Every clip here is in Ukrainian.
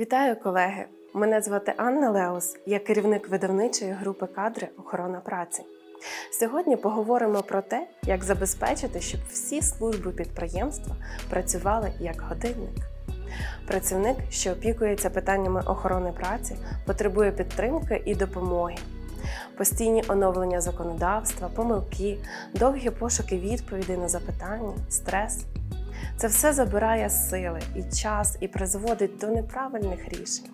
Вітаю, колеги! Мене звати Анна Леус, я керівник видавничої групи кадри охорона праці. Сьогодні поговоримо про те, як забезпечити, щоб всі служби підприємства працювали як годинник. Працівник, що опікується питаннями охорони праці, потребує підтримки і допомоги. Постійні оновлення законодавства, помилки, довгі пошуки відповідей на запитання, стрес. Це все забирає сили і час і призводить до неправильних рішень.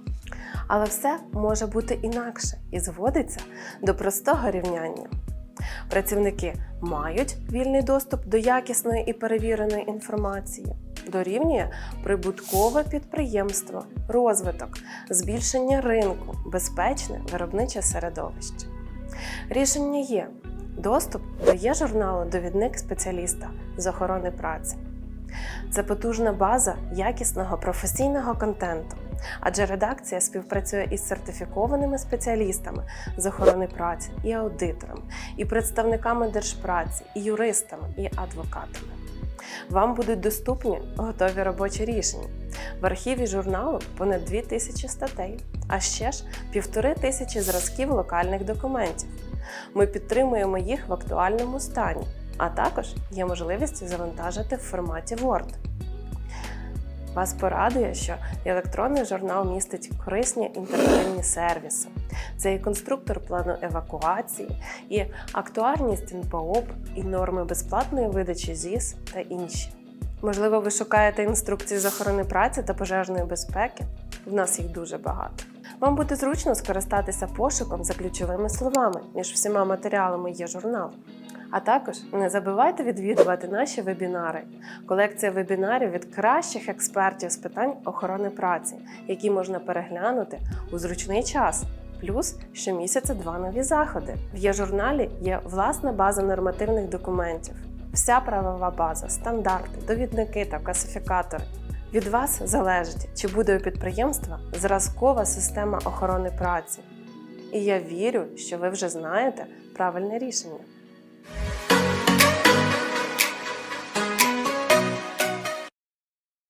Але все може бути інакше і зводиться до простого рівняння. Працівники мають вільний доступ до якісної і перевіреної інформації, дорівнює прибуткове підприємство, розвиток, збільшення ринку, безпечне виробниче середовище. Рішення є: доступ до є журналу довідник спеціаліста з охорони праці. Це потужна база якісного професійного контенту, адже редакція співпрацює із сертифікованими спеціалістами з охорони праці і аудиторами, і представниками держпраці, і юристами, і адвокатами. Вам будуть доступні готові робочі рішення. В архіві журналу понад 2000 статей, а ще ж півтори тисячі зразків локальних документів. Ми підтримуємо їх в актуальному стані, а також є можливість завантажити в форматі Word. Вас порадує, що електронний журнал містить корисні інтерактивні сервіси. Це і конструктор плану евакуації, і актуальність НПОП, і норми безплатної видачі ЗІС та інші. Можливо, ви шукаєте інструкції з охорони праці та пожежної безпеки. В нас їх дуже багато. Вам буде зручно скористатися пошуком за ключовими словами. Між всіма матеріалами є журнал. А також не забувайте відвідувати наші вебінари. Колекція вебінарів від кращих експертів з питань охорони праці, які можна переглянути у зручний час. Плюс щомісяця два нові заходи. В є-журналі є власна база нормативних документів, вся правова база, стандарти, довідники та класифікатори. Від вас залежить, чи буде у підприємства зразкова система охорони праці. І я вірю, що ви вже знаєте правильне рішення.